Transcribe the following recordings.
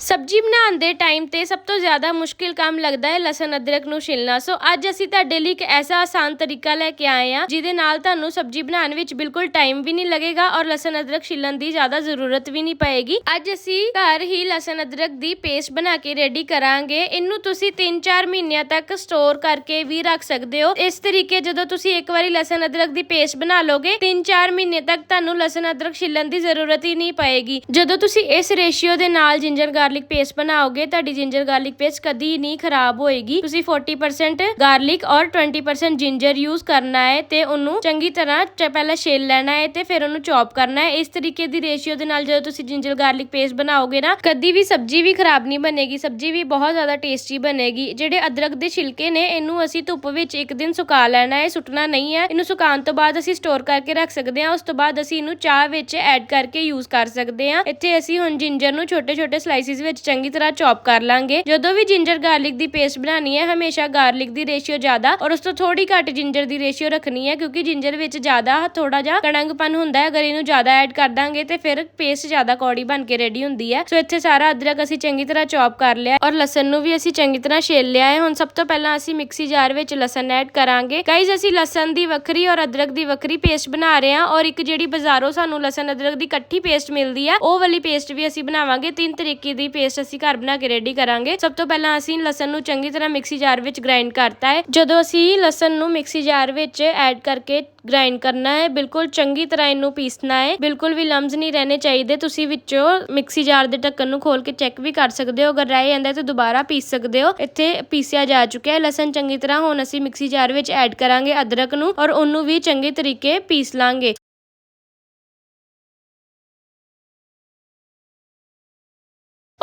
ਸਬਜ਼ੀ ਬਣਾਉਣ ਦੇ ਟਾਈਮ ਤੇ ਸਭ ਤੋਂ ਜ਼ਿਆਦਾ ਮੁਸ਼ਕਿਲ ਕੰਮ ਲੱਗਦਾ ਹੈ ਲਸਣ ਅਦਰਕ ਨੂੰ ਛਿਲਣਾ। ਸੋ ਅੱਜ ਅਸੀਂ ਤੁਹਾਡੇ ਲਈ ਇੱਕ ਐਸਾ ਆਸਾਨ ਤਰੀਕਾ ਲੈ ਕੇ ਆਏ ਹਾਂ, ਜਿਹਦੇ ਨਾਲ ਤੁਹਾਨੂੰ ਸਬਜ਼ੀ ਬਣਾਉਣ ਵਿੱਚ ਬਿਲਕੁਲ ਟਾਈਮ ਵੀ ਨਹੀਂ ਲੱਗੇਗਾ ਔਰ ਲਸਣ ਅਦਰਕ ਛਿਲਣ ਦੀ ਜ਼ਿਆਦਾ ਜ਼ਰੂਰਤ ਵੀ ਨਹੀਂ ਪਏਗੀ। ਅੱਜ ਅਸੀਂ ਘਰ ਹੀ ਲਸਣ ਅਦਰਕ ਦੀ ਪੇਸਟ ਬਣਾ ਕੇ ਰੈਡੀ ਕਰਾਂਗੇ। ਇਹਨੂੰ ਤੁਸੀਂ 3-4 ਮਹੀਨਿਆਂ ਤੱਕ ਸਟੋਰ ਕਰਕੇ ਵੀ ਰੱਖ ਸਕਦੇ ਹੋ। ਇਸ ਤਰੀਕੇ ਜਦੋਂ ਤੁਸੀਂ ਇੱਕ ਵਾਰੀ ਲਸਣ ਅਦਰਕ ਦੀ ਪੇਸਟ ਬਣਾ ਲੋਗੇ 3-4 ਮਹੀਨੇ ਤੱਕ ਤੁਹਾਨੂੰ ਲਸਣ ਅਦਰਕ ਛਿਲਣ ਦੀ ਜ਼ਰੂਰਤ ਹੀ ਨਹੀਂ ਪਏਗੀ। ਜਦੋਂ ਤੁਸੀਂ ਇਸ ਰੇਸ਼ੀਓ ਦੇ ਨਾਲ ਜਿੰਜਰ ਗਾਰਲਿਕ ਪੇਸਟ ਬਣਾਓਗੇ, ਤੁਹਾਡੀ ਜਿੰਜਰ ਗਾਰਲਿਕ ਪੇਸਟ ਕਦੀ ਨਹੀਂ ਖਰਾਬ ਹੋਏਗੀ। ਤੁਸੀਂ 40% ਗਾਰਲਿਕ ਔਰ 20% ਜਿੰਜਰ ਯੂਜ਼ ਕਰਨਾ ਹੈ ਤੇ ਉਹਨੂੰ ਚੰਗੀ ਤਰ੍ਹਾਂ ਪਹਿਲਾਂ ਛਿੱਲ ਲੈਣਾ ਹੈ ਤੇ ਫਿਰ ਉਹਨੂੰ ਚੌਪ ਕਰਨਾ ਹੈ। ਇਸ ਤਰੀਕੇ ਦੀ ਰੇਸ਼ੀਓ ਦੇ ਨਾਲ ਜਦੋਂ ਤੁਸੀਂ ਜਿੰਜਰ ਗਾਰਲਿਕ ਪੇਸਟ ਬਣਾਓਗੇ ਨਾ, ਕਦੀ ਵੀ ਸਬਜ਼ੀ ਵੀ ਖਰਾਬ ਨਹੀਂ ਬਣੇਗੀ। ਸਬਜ਼ੀ ਵੀ ਬਹੁਤ ਜ਼ਿਆਦਾ ਟੇਸਟੀ ਬਣੇਗੀ। ਜਿਹੜੇ ਅਦਰਕ ਦੇ ਛਿਲਕੇ ਨੇ, ਇਹਨੂੰ ਅਸੀਂ ਧੁੱਪ ਵਿੱਚ ਇੱਕ ਦਿਨ ਸੁਕਾ ਲੈਣਾ ਹੈ, ਸੁੱਟਣਾ ਨਹੀਂ ਹੈ। ਇਹਨੂੰ ਸੁਕਾਉਣ ਤੋਂ ਬਾਅਦ ਅਸੀਂ ਸਟੋਰ ਕਰਕੇ ਰੱਖ ਸਕਦੇ ਹਾਂ। ਉਸ ਤੋਂ ਬਾਅਦ ਅਸੀਂ ਇਹਨੂੰ ਚਾਹ ਵਿੱਚ ਐਡ ਕਰਕੇ ਯੂਜ਼ ਕਰ ਸਕਦੇ ਹਾਂ। ਇੱਥੇ ਅਸੀਂ ਹੁਣ ਜਿੰਜਰ ਨੂੰ ਛੋਟੇ-ਛੋਟੇ ਸਲਾਈਸਿਸ ਵਿੱਚ ਚੰਗੀ ਤਰ੍ਹਾਂ ਚੌਪ ਕਰ ਲਾਂਗੇ। ਜਦੋਂ ਵੀ ਜਿੰਜਰ ਗਾਰਲਿਕ ਦੀ ਪੇਸਟ ਬਣਾਉਣੀ ਹੈ, ਹਮੇਸ਼ਾ ਗਾਰਲਿਕ ਦੀ ਰੇਸ਼ੀਓ ਜ਼ਿਆਦਾ ਔਰ ਉਸ ਤੋਂ ਥੋੜੀ ਘੱਟ ਜਿੰਜਰ ਦੀ ਰੇਸ਼ੀਓ ਰੱਖਣੀ ਹੈ, ਕਿਉਂਕਿ ਜਿੰਜਰ ਵਿੱਚ ਜ਼ਿਆਦਾ ਥੋੜਾ ਜਿਹਾ ਕੜੰਗਪਨ ਹੁੰਦਾ ਹੈ। ਅਗਰ ਇਹਨੂੰ ਜ਼ਿਆਦਾ ਐਡ ਕਰ ਦਾਂਗੇ ਤੇ ਫਿਰ ਪੇਸਟ ਜ਼ਿਆਦਾ ਕੌੜੀ ਬਣ ਕੇ ਰੈਡੀ ਹੁੰਦੀ ਹੈ। ਸੋ ਇੱਥੇ ਸਾਰਾ ਅਦਰਕ ਅਸੀਂ ਚੰਗੀ ਤਰ੍ਹਾਂ ਚੌਪ ਕਰ ਲਿਆ ਔਰ ਲਸਣ ਨੂੰ ਵੀ ਅਸੀਂ ਚੰਗੀ ਤਰ੍ਹਾਂ ਛੇਲ ਲਿਆ ਹੈ। ਹੁਣ ਸਭ ਤੋਂ ਪਹਿਲਾਂ ਅਸੀਂ ਮਿਕਸੀ ਜਾਰ ਵਿੱਚ ਲਸਣ ਐਡ ਕਰਾਂਗੇ। ਗਾਈਜ਼ ਅਸੀਂ ਲਸਣ ਦੀ ਵੱਖਰੀ ਔਰ ਅਦਰਕ ਦੀ ਵੱਖਰੀ ਪੇਸਟ ਬਣਾ ਰਹੇ ਹਾਂ ਔਰ ਇੱਕ ਜਿਹੜੀ ਬਾਜ਼ਾਰੋਂ ਸਾਨੂੰ ਲਸਣ ਅਦਰਕ ਦੀ ਇਕੱਠੀ ਪੇਸਟ ਮਿਲਦੀ ਹੈ, ਉਹ ਵਾਲੀ ਪੇਸਟ ਵੀ ਅਸੀਂ ਬਣਾਵਾਂਗੇ। ਤਿੰਨ ਤਰੀਕੇ ਦੀ ਪੇਸਟ ਅਸੀਂ ਘਰ ਬਣਾ ਕੇ ਰੈਡੀ ਕਰਾਂਗੇ। ਸਭ ਤੋਂ ਪਹਿਲਾਂ ਅਸੀਂ ਲਸਣ ਨੂੰ ਚੰਗੀ ਤਰ੍ਹਾਂ ਮਿਕਸੀ ਜਾਰ ਵਿੱਚ ਗ੍ਰਾਈਂਡ ਕਰਤਾ ਹੈ। ਜਦੋਂ ਅਸੀਂ ਲਸਣ ਨੂੰ ਮਿਕਸੀ ਜਾਰ ਵਿੱਚ ਐਡ ਕਰਕੇ ਗ੍ਰਾਈਂਡ ਕਰਨਾ ਹੈ, ਬਿਲਕੁਲ ਚੰਗੀ ਤਰ੍ਹਾਂ ਇਹਨੂੰ ਪੀਸਣਾ ਹੈ। ਬਿਲਕੁਲ ਵੀ ਲੰਮਸ ਨਹੀਂ ਰਹਿਣੇ ਚਾਹੀਦੇ। ਤੁਸੀਂ ਵਿੱਚੋਂ ਮਿਕਸੀ ਜਾਰ ਦੇ ਢੱਕਣ ਨੂੰ ਖੋਲ ਕੇ ਚੈੱਕ ਵੀ ਕਰ ਸਕਦੇ ਹੋ। ਅਗਰ ਰਹਿ ਜਾਂਦਾ ਤਾਂ ਦੁਬਾਰਾ ਪੀਸ ਸਕਦੇ ਹੋ। ਇੱਥੇ ਪੀਸਿਆ ਜਾ ਚੁੱਕਿਆ ਹੈ। ਲਸਣ ਚੰਗੀ ਤਰ੍ਹਾਂ ਹੁਣ ਅਸੀਂ ਮਿਕਸੀ ਜਾਰ ਵਿੱਚ ਐਡ ਕਰਾਂਗੇ ਅਦਰਕ ਨੂੰ ਔਰ ਉਹਨੂੰ ਵੀ ਚੰਗੇ ਤਰੀਕੇ ਪੀਸ ਲਾਂਗੇ।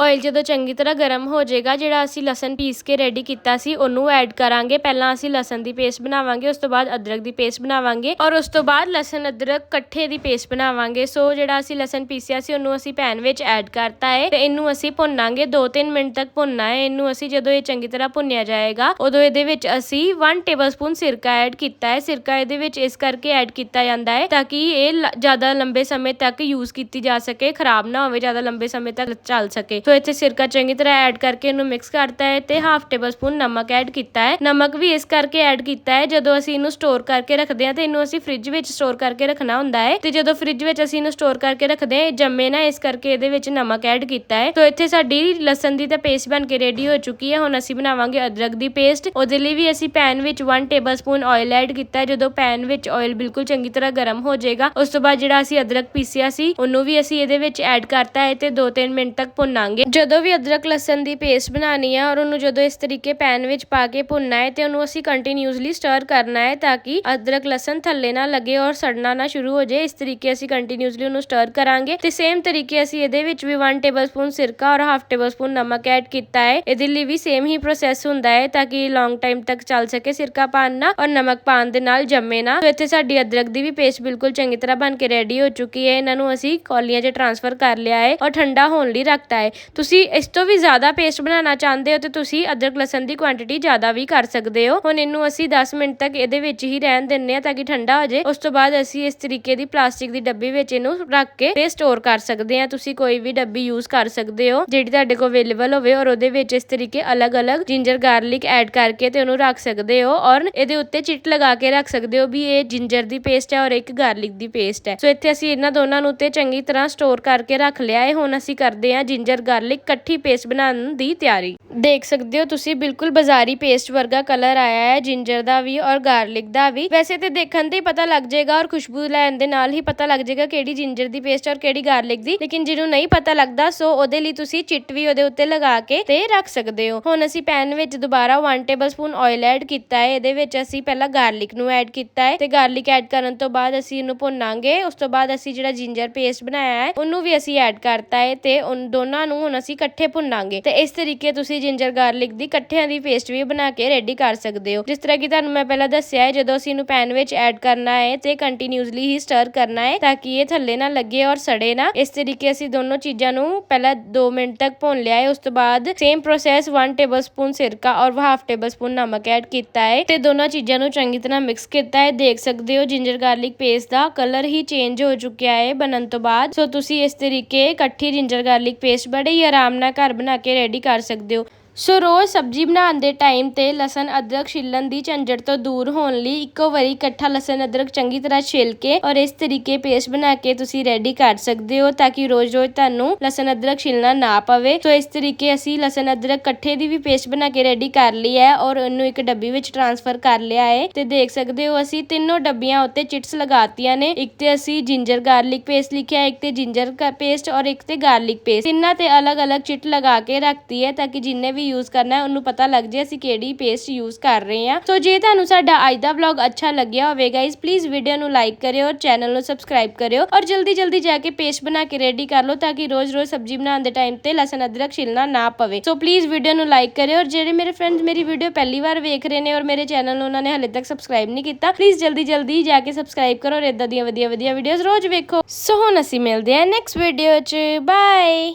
ਆਇਲ ਜਦੋਂ ਚੰਗੀ ਤਰ੍ਹਾਂ ਗਰਮ ਹੋ ਜਾਏਗਾ, ਜਿਹੜਾ ਅਸੀਂ ਲਸਣ ਪੀਸ ਕੇ ਰੈਡੀ ਕੀਤਾ ਸੀ, ਉਹਨੂੰ ਐਡ ਕਰਾਂਗੇ। ਪਹਿਲਾਂ ਅਸੀਂ ਲਸਣ ਦੀ ਪੇਸਟ ਬਣਾਵਾਂਗੇ, ਉਸ ਤੋਂ ਬਾਅਦ ਅਦਰਕ ਦੀ ਪੇਸਟ ਬਣਾਵਾਂਗੇ ਔਰ ਉਸ ਤੋਂ ਬਾਅਦ ਲਸਣ, ਅਦਰਕ ਇਕੱਠੇ ਦੀ ਪੇਸਟ ਬਣਾਵਾਂਗੇ। ਸੋ ਜਿਹੜਾ ਅਸੀਂ ਲਸਣ ਪੀਸਿਆ ਸੀ, ਉਹਨੂੰ ਅਸੀਂ ਪੈਨ ਵਿੱਚ ਐਡ ਕਰਤਾ ਹੈ ਤੇ ਇਹਨੂੰ ਅਸੀਂ ਭੁੰਨਾਂਗੇ। 2-3 ਮਿੰਟ ਤੱਕ ਭੁੰਨਣਾ ਹੈ ਇਹਨੂੰ ਅਸੀਂ ਜਦੋਂ ਇਹ ਚੰਗੀ ਤਰ੍ਹਾਂ ਭੁੰਨਿਆ ਜਾਏਗਾ, ਉਦੋਂ ਇਹਦੇ ਵਿੱਚ ਅਸੀਂ 1 ਟੇਬਲਸਪੂਨ ਸਿਰਕਾ ਐਡ ਕੀਤਾ ਹੈ ਸਿਰਕਾ ਇਹਦੇ ਵਿੱਚ ਇਸ ਕਰਕੇ ਐਡ ਕੀਤਾ ਜਾਂਦਾ ਹੈ ਤਾਂ ਕਿ ਇਹ ਲ- ਜ਼ਿਆਦਾ ਲੰਬੇ ਸਮੇਂ ਤੱਕ ਯੂਜ਼ ਕੀਤੀ ਜਾ ਸਕੇ, ਖਰਾਬ ਨਾ ਹੋਵੇ, ਜ਼ਿਆਦਾ ਲੰਬੇ ਸਮੇਂ ਤੱਕ ਚੱਲ ਸਕੇ। ਸੋ ਇੱਥੇ ਸਿਰਕਾ ਚੰਗੀ ਤਰ੍ਹਾਂ ਐਡ ਕਰਕੇ ਇਹਨੂੰ ਮਿਕਸ ਕਰਤਾ ਹੈ ਤੇ ਹਾਫ ਟੇਬਲ ਸਪੂਨ ਨਮਕ ਐਡ ਕੀਤਾ ਹੈ। ਨਮਕ ਵੀ ਇਸ ਕਰਕੇ ਐਡ ਕੀਤਾ ਹੈ, ਜਦੋਂ ਅਸੀਂ ਇਹਨੂੰ ਸਟੋਰ ਕਰਕੇ ਰੱਖਦੇ ਹਾਂ ਤੇ ਇਹਨੂੰ ਅਸੀਂ ਫ੍ਰਿਜ ਵਿੱਚ ਸਟੋਰ ਕਰਕੇ ਰੱਖਣਾ ਹੁੰਦਾ ਹੈ ਤੇ ਜਦੋਂ ਫ੍ਰਿਜ ਵਿੱਚ ਅਸੀਂ ਇਹਨੂੰ ਸਟੋਰ ਕਰਕੇ ਰੱਖਦੇ ਹਾਂ ਜੰਮੇ ਨਾ ਇਸ ਕਰਕੇ ਇਹਦੇ ਵਿੱਚ ਨਮਕ ਐਡ ਕੀਤਾ ਹੈ। ਸੋ ਇੱਥੇ ਸਾਡੀ ਲਸਣ ਦੀ ਤਾਂ ਪੇਸਟ ਬਣ ਕੇ ਰੈਡੀ ਹੋ ਚੁੱਕੀ ਹੈ, ਹੁਣ ਅਸੀਂ ਬਣਾਵਾਂਗੇ ਅਦਰਕ ਦੀ ਪੇਸਟ ਉਹਦੇ ਲਈ ਵੀ ਅਸੀਂ ਪੈਨ ਵਿੱਚ 1 ਟੇਬਲ ਸਪੂਨ ਆਇਲ ਐਡ ਕੀਤਾ ਹੈ, ਜਦੋਂ ਪੈਨ ਵਿੱਚ ਆਇਲ ਬਿਲਕੁਲ ਚੰਗੀ ਤਰ੍ਹਾਂ ਗਰਮ ਹੋ ਜਾਏਗਾ। ਉਸ ਤੋਂ ਬਾਅਦ ਜਿਹੜਾ ਅਸੀਂ ਅਦਰਕ ਪੀਸਿਆ ਸੀ, ਉਹਨੂੰ ਵੀ ਅਸੀਂ ਇਹਦੇ ਵਿੱਚ ਐਡ ਕਰਤਾ ਹੈ ਤੇ 2-3 ਮਿੰਟ ਤੱਕ ਭੁੰਨਾਂਗੇ। ਜਦੋਂ ਵੀ ਅਦਰਕ ਲਸਣ ਦੀ ਪੇਸਟ ਬਣਾਉਣੀ ਹੈ ਔਰ ਉਹਨੂੰ ਜਦੋਂ ਇਸ ਤਰੀਕੇ ਪੈਨ ਵਿੱਚ ਪਾ ਕੇ ਭੁੰਨਣਾ ਹੈ ਤੇ ਉਹਨੂੰ ਅਸੀਂ ਕੰਟੀਨਿਊਸਲੀ ਸਟਰ ਕਰਨਾ ਹੈ ਤਾਂ ਕਿ ਅਦਰਕ ਲਸਣ ਥੱਲੇ ਨਾ ਲੱਗੇ ਔਰ ਸੜਨਾ ਨਾ ਸ਼ੁਰੂ ਹੋ ਜਾਏ। ਇਸ ਤਰੀਕੇ ਅਸੀਂ ਕੰਟੀਨਿਊਸਲੀ ਉਹਨੂੰ ਸਟਰ ਕਰਾਂਗੇ ਤੇ ਸੇਮ ਤਰੀਕੇ ਅਸੀਂ ਇਹਦੇ ਵਿੱਚ ਵੀ 1 ਟੇਬਲਸਪੂਨ ਸਿਰਕਾ ਔਰ ਹਾਫ ਟੇਬਲਸਪੂਨ ਨਮਕ ਐਡ ਕੀਤਾ ਹੈ। ਇਹਦੇ ਲਈ ਵੀ ਸੇਮ ਹੀ ਪ੍ਰੋਸੈਸ ਹੁੰਦਾ ਹੈ ਤਾਂ ਕਿ ਲੌਂਗ ਟਾਈਮ ਤੱਕ ਚੱਲ ਸਕੇ ਸਿਰਕਾ ਪਾਣ ਨਾਲ ਔਰ ਨਮਕ ਪਾਣ ਦੇ ਨਾਲ ਜੰਮੇ ਨਾ। ਸੋ ਇੱਥੇ ਸਾਡੀ ਅਦਰਕ ਦੀ ਵੀ ਪੇਸਟ ਬਿਲਕੁਲ ਚੰਗੀ ਤਰ੍ਹਾਂ ਬਣ ਕੇ ਰੈਡੀ ਹੋ ਚੁੱਕੀ ਹੈ। ਇਹਨਾਂ ਨੂੰ ਅਸੀਂ ਕੌਲੀਆਂ 'ਚ ਟ੍ਰਾਂਸਫਰ ਕਰ ਲਿਆ ਹੈ ਔਰ ਠੰਡਾ ਹੋਣ ਲਈ ਰੱਖਤਾ ਹੈ। ਤੁਸੀਂ ਇਸ ਤੋਂ ਵੀ ਜ਼ਿਆਦਾ ਪੇਸਟ ਬਣਾਉਣਾ ਚਾਹੁੰਦੇ ਹੋ ਤੇ ਤੁਸੀਂ ਅਦਰਕ ਲਸਣ ਦੀ ਕੁਆਂਟੀਟੀ ਜ਼ਿਆਦਾ ਵੀ ਕਰ ਸਕਦੇ ਹੋ। ਹੁਣ ਇਹਨੂੰ ਅਸੀਂ 10 ਮਿੰਟ ਤੱਕ ਇਹਦੇ ਵਿੱਚ ਹੀ ਰਹਿਣ ਦਿੰਨੇ ਆ ਤਾਂ ਕਿ ਠੰਡਾ ਹੋ ਜਾਏ। ਉਸ ਤੋਂ ਬਾਅਦ ਅਸੀਂ ਇਸ ਤਰੀਕੇ ਦੀ ਪਲਾਸਟਿਕ ਦੀ ਡੱਬੀ ਵਿੱਚ ਇਹਨੂੰ ਰੱਖ ਕੇ ਤੇ ਸਟੋਰ ਕਰ ਸਕਦੇ ਆ ਤੁਸੀਂ ਕੋਈ ਵੀ ਡੱਬੀ ਯੂਜ਼ ਕਰ ਸਕਦੇ ਹੋ, ਜਿਹੜੀ ਤੁਹਾਡੇ ਕੋਲ ਅਵੇਲੇਬਲ ਹੋਵੇ ਔਰ ਉਹਦੇ ਵਿੱਚ ਇਸ ਤਰੀਕੇ ਅਲੱਗ-ਅਲੱਗ ਜਿੰਜਰ ਗਾਰਲਿਕ ਐਡ ਕਰਕੇ ਤੇ ਉਹਨੂੰ ਰੱਖ ਸਕਦੇ ਹੋ ਔਰ ਇਹਦੇ ਉੱਤੇ ਚਿੱਟ ਲਗਾ ਕੇ ਰੱਖ ਸਕਦੇ ਹੋ ਵੀ ਇਹ ਜਿੰਜਰ ਦੀ ਪੇਸਟ ਹੈ ਔਰ ਇੱਕ ਗਾਰਲਿਕ ਦੀ ਪੇਸਟ ਹੈ। ਸੋ ਇੱਥੇ ਅਸੀਂ ਇਹਨਾਂ ਦੋਨਾਂ ਨੂੰ ਉੱਤੇ ਚੰਗੀ ਤਰ੍ਹਾਂ ਸਟੋਰ ਕਰਕੇ ਰੱਖ ਲਿਆ ਹੈ। ਹੁਣ ਅਸੀਂ ਕਰਦੇ ਹਾਂ ਜਿੰਜਰ ਗਾਰਲਿਕ ਇਕੱਠੀ ਪੇਸਟ ਬਣਾਉਣ ਦੀ ਤਿਆਰੀ। ਦੇਖ ਸਕਦੇ ਹੋ ਤੁਸੀਂ, ਬਿਲਕੁਲ ਬਾਜ਼ਾਰੀ ਪੇਸਟ ਵਰਗਾ ਕਲਰ ਆਇਆ ਹੈ ਜਿੰਜਰ ਦਾ ਵੀ ਔਰ ਗਾਰਲਿਕ ਦਾ ਵੀ। ਵੈਸੇ ਤੇ ਦੇਖਣ ਤੇ ਪਤਾ ਲੱਗ ਜਾਏਗਾ ਔਰ ਖੁਸ਼ਬੂ ਲੈਣ ਦੇ ਨਾਲ ਹੀ ਪਤਾ ਲੱਗ ਜਾਏਗਾ ਕਿਹੜੀ ਜਿੰਜਰ ਦੀ ਪੇਸਟ ਔਰ ਕਿਹੜੀ ਗਾਰਲਿਕ ਦੀ। ਲੇਕਿਨ ਜਿਹਨੂੰ ਨਹੀਂ ਪਤਾ ਲੱਗਦਾ, ਸੋ ਉਹਦੇ ਲਈ ਤੁਸੀਂ ਚਿੱਟ ਵੀ ਉਹਦੇ ਉੱਤੇ ਲਗਾ ਕੇ ਤੇ ਰੱਖ ਸਕਦੇ ਹੋ। ਹੁਣ ਅਸੀਂ ਪੈਨ ਵਿੱਚ ਦੁਬਾਰਾ 1 ਟੇਬਲਸਪੂਨ ਆਇਲ ਐਡ ਕੀਤਾ ਹੈ। ਇਹਦੇ ਵਿੱਚ ਅਸੀਂ ਪਹਿਲਾਂ ਗਾਰਲਿਕ ਨੂੰ ਐਡ ਕੀਤਾ ਹੈ ਤੇ ਗਾਰਲਿਕ ਐਡ ਕਰਨ ਤੋਂ ਬਾਅਦ ਅਸੀਂ ਇਹਨੂੰ ਭੁੰਨਾਂਗੇ। ਉਸ ਤੋਂ ਬਾਅਦ ਅਸੀਂ ਜਿਹੜਾ ਜਿੰਜਰ ਪੇਸਟ ਬਣਾਇਆ ਹੈ, ਉਹਨੂੰ ਵੀ ਅਸੀਂ ਐਡ ਕਰਤਾ ਹੈ ਤੇ ਉਨ ਦੋਨਾਂ ਨੂੰ ਹੁਣ ਅਸੀਂ ਇਕੱਠੇ ਭੁੰਨਾਂਗੇ। ਤੇ ਇਸ ਤਰੀਕੇ ਤੁਸੀਂ ਜਿੰਜਰ ਗਾਰਲਿਕ ਦੀ ਇਕੱਠਿਆਂ ਦੀ ਪੇਸਟ ਵੀ ਬਣਾ ਕੇ ਰੈਡੀ ਕਰ ਸਕਦੇ ਹੋ। ਜਿਸ ਤਰ੍ਹਾਂ ਕਿ ਤੁਹਾਨੂੰ ਮੈਂ ਪਹਿਲਾਂ ਦੱਸਿਆ ਹੈ, ਜਦੋਂ ਅਸੀਂ ਇਹਨੂੰ ਪੈਨ ਵਿੱਚ ਐਡ ਕਰਨਾ ਹੈ ਤੇ ਕੰਟੀਨਿਊਸਲੀ ਹੀ ਸਟਰ ਕਰਨਾ ਹੈ ਤਾਂ ਕਿ ਇਹ ਥੱਲੇ ਨਾ ਲੱਗੇ ਔਰ ਸੜੇ ਨਾ। ਇਸ ਤਰੀਕੇ ਅਸੀਂ ਦੋਨੋਂ ਚੀਜ਼ਾਂ ਨੂੰ ਪਹਿਲਾਂ 2 ਮਿੰਟ ਤੱਕ ਭੁੰਨ ਲਿਆ ਹੈ। ਉਸ ਤੋਂ ਬਾਅਦ ਸੇਮ ਪ੍ਰੋਸੈਸ 1 ਟੇਬਲਸਪੂਨ ਸਿਰਕਾ ਔਰ ਹਾਫ ਟੇਬਲਸਪੂਨ ਨਮਕ ਐਡ ਕੀਤਾ ਹੈ ਤੇ ਦੋਨਾਂ ਚੀਜ਼ਾਂ ਨੂੰ ਚੰਗੀ ਤਰ੍ਹਾਂ ਮਿਕਸ ਕੀਤਾ ਹੈ। ਦੇਖ ਸਕਦੇ ਹੋ ਜਿੰਜਰ ਗਾਰਲਿਕ ਪੇਸਟ ਦਾ ਕਲਰ ਹੀ ਚੇਂਜ ਹੋ ਚੁੱਕਿਆ ਹੈ ਬਣਨ ਤੋਂ ਬਾਅਦ। ਸੋ ਤੁਸੀਂ ਇਸ ਤਰੀਕੇ ਇਕੱਠੀ ਜਿੰਜਰ ਗਾਰਲਿਕ ਪੇਸਟ ਬੜੇ ਹੀ ਆਰਾਮ ਨਾਲ ਘਰ ਬਣਾ ਕੇ ਰੈਡੀ ਕਰ ਸਕਦੇ ਹੋ। ਸੋ ਰੋਜ਼ ਸਬਜ਼ੀ ਬਣਾਉਣ ਦੇ ਟਾਈਮ ਤੇ ਲਸਣ, ਅਦਰਕ, ਛਿੱਲਣ ਦੀ ਝੰਜਟ ਤੋਂ ਦੂਰ ਹੋਣ ਲਈ ਇੱਕੋ ਵਾਰੀ ਇਕੱਠਾ ਲਸਣ, ਅਦਰਕ ਚੰਗੀ ਤਰ੍ਹਾਂ ਛਿੱਲ ਕੇ ਔਰ ਇਸ ਤਰੀਕੇ ਪੇਸਟ ਬਣਾ ਕੇ ਤੁਸੀਂ ਰੈਡੀ ਕਰ ਸਕਦੇ ਹੋ ਤਾਂ ਕਿ ਰੋਜ਼-ਰੋਜ਼ ਤੁਹਾਨੂੰ ਲਸਣ, ਅਦਰਕ ਛਿੱਲਣਾ ਨਾ ਪਵੇ। ਸੋ ਇਸ ਤਰੀਕੇ ਅਸੀਂ ਲਸਣ, ਅਦਰਕ ਇਕੱਠੇ ਦੀ ਵੀ ਪੇਸਟ ਬਣਾ ਕੇ ਰੈਡੀ ਕਰ ਲਈ ਹੈ ਔਰ ਉਹਨੂੰ ਇੱਕ ਡੱਬੀ ਵਿੱਚ ਟ੍ਰਾਂਸਫਰ ਕਰ ਲਿਆ ਹੈ। ਤੇ ਦੇਖ ਸਕਦੇ ਹੋ ਅਸੀਂ ਤਿੰਨੋਂ ਡੱਬੀਆਂ ਉੱਤੇ ਚਿਟਸ ਲਗਾਤੀਆਂ ਨੇ। ਇੱਕ ਤੇ ਅਸੀਂ ਜਿੰਜਰ ਗਾਰਲਿਕ ਪੇਸਟ ਲਿਖਿਆ, ਇੱਕ ਤੇ ਜਿੰਜਰ ਪੇਸਟ ਔਰ ਇੱਕ ਤੇ ਗਾਰਲਿਕ ਪੇਸਟ ਤਿੰਨਾਂ ਤੇ ਅਲੱਗ-ਅਲੱਗ ਚਿਟ ਲਗਾ ਕੇ ਰੱਖਤੀ ਹੈ ਤਾਂ ਕਿ ਜਿੰਨੇ ਵੀ ਯੂਜ਼ ਕਰਨਾ ਹੈ, ਉਹਨੂੰ ਪਤਾ ਲੱਗ ਜੇ ਅਸੀਂ ਕਿਹੜੀ ਪੇਸਟ ਯੂਜ਼ ਕਰ ਰਹੇ ਹਾਂ। ਸੋ ਜੇ ਤੁਹਾਨੂੰ ਸਾਡਾ ਅੱਜ ਦਾ ਵਲੌਗ ਅੱਛਾ ਲੱਗਿਆ ਹੋਵੇ ਗਾਇਜ਼ ਪਲੀਜ਼ ਵੀਡੀਓ ਨੂੰ ਲਾਈਕ ਕਰਿਓ ਔਰ ਚੈਨਲ ਨੂੰ ਸਬਸਕ੍ਰਾਈਬ ਕਰਿਓ ਔਰ ਜਲਦੀ ਜਲਦੀ ਜਾ ਕੇ ਪੇਸਟ ਬਣਾ ਕੇ ਰੈਡੀ ਕਰ ਲਓ ਤਾਂ ਕਿ ਰੋਜ਼-ਰੋਜ਼ ਸਬਜ਼ੀ ਬਣਾਉਣ ਦੇ ਟਾਈਮ ਤੇ ਲਸਣ, ਅਦਰਕ ਛਿਲਣਾ ਨਾ ਪਵੇ। ਸੋ ਪਲੀਜ਼ ਵੀਡੀਓ ਨੂੰ ਲਾਈਕ ਕਰਿਓ ਔਰ ਜਿਹੜੇ ਮੇਰੇ ਫਰੈਂਡਸ ਮੇਰੀ ਵੀਡੀਓ ਪਹਿਲੀ ਵਾਰ ਵੇਖ ਰਹੇ ਨੇ ਔਰ ਮੇਰੇ ਚੈਨਲ ਨੂੰ ਉਹਨਾਂ ਨੇ ਹਲੇ ਤੱਕ ਸਬਸਕ੍ਰਾਈਬ ਨਹੀਂ ਕੀਤਾ ਪਲੀਜ਼ ਜਲਦੀ ਜਲਦੀ ਜਾ ਕੇ ਸਬਸਕ੍ਰਾਈਬ ਕਰੋ ਔਰ ਇਦਾਂ ਦੀਆਂ ਵਧੀਆ ਵਧੀਆ ਵੀਡੀਓਜ਼ ਰੋਜ਼ ਵੇਖੋ। ਸੋ ਹੁਣ ਅਸੀਂ ਮਿਲਦੇ ਹਾਂ ਨੈਕਸਟ ਵੀਡੀਓ 'ਚ। ਬਾਏ